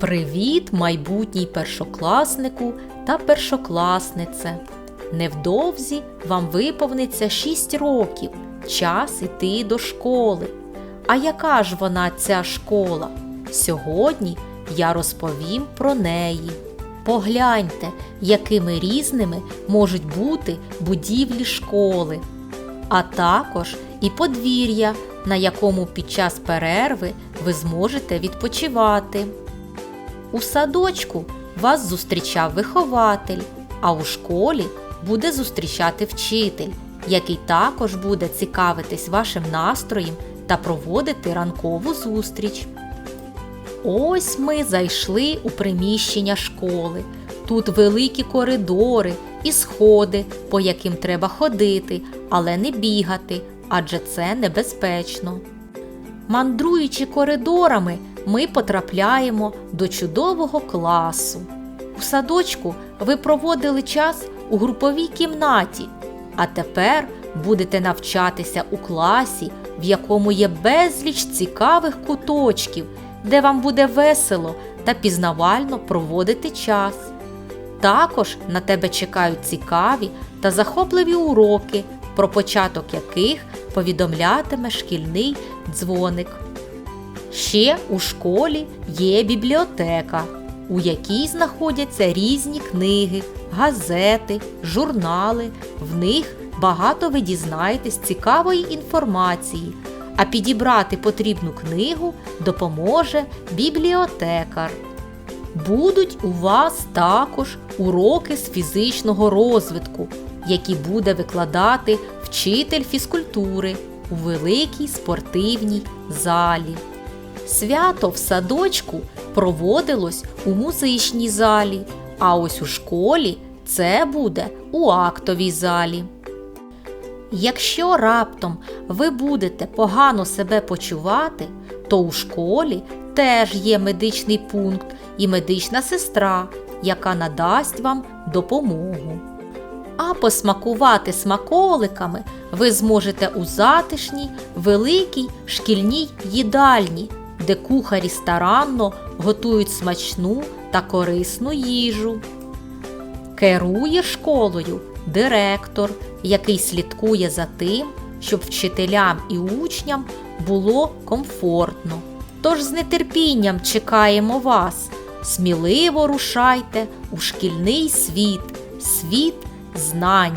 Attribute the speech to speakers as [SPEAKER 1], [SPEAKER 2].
[SPEAKER 1] Привіт, майбутній першокласнику та першокласнице! Невдовзі вам виповниться 6 років, час іти до школи. А яка ж вона ця школа? Сьогодні я розповім про неї. Погляньте, якими різними можуть бути будівлі школи, а також і подвір'я, на якому під час перерви ви зможете відпочивати. У садочку вас зустрічав вихователь, а у школі буде зустрічати вчитель, який також буде цікавитись вашим настроєм та проводити ранкову зустріч. Ось ми зайшли у приміщення школи. Тут великі коридори і сходи, по яким треба ходити, але не бігати, адже це небезпечно. Мандруючи коридорами, ми потрапляємо до чудового класу. У садочку ви проводили час у груповій кімнаті, а тепер будете навчатися у класі, в якому є безліч цікавих куточків, де вам буде весело та пізнавально проводити час. Також на тебе чекають цікаві та захопливі уроки, про початок яких повідомлятиме шкільний дзвоник. Ще у школі є бібліотека, у якій знаходяться різні книги, газети, журнали. В них багато ви дізнаєтесь цікавої інформації, а підібрати потрібну книгу допоможе бібліотекар. Будуть у вас також уроки з фізичного розвитку, які буде викладати вчитель фізкультури у великій спортивній залі. Свято в садочку проводилось у музичній залі, а ось у школі це буде у актовій залі. Якщо раптом ви будете погано себе почувати, то у школі теж є медичний пункт і медична сестра, яка надасть вам допомогу. А посмакувати смаколиками ви зможете у затишній, великій шкільній їдальні, де кухарі старанно готують смачну та корисну їжу. Керує школою директор, який слідкує за тим, щоб вчителям і учням було комфортно. Тож з нетерпінням чекаємо вас. Сміливо рушайте у шкільний світ, світ знань.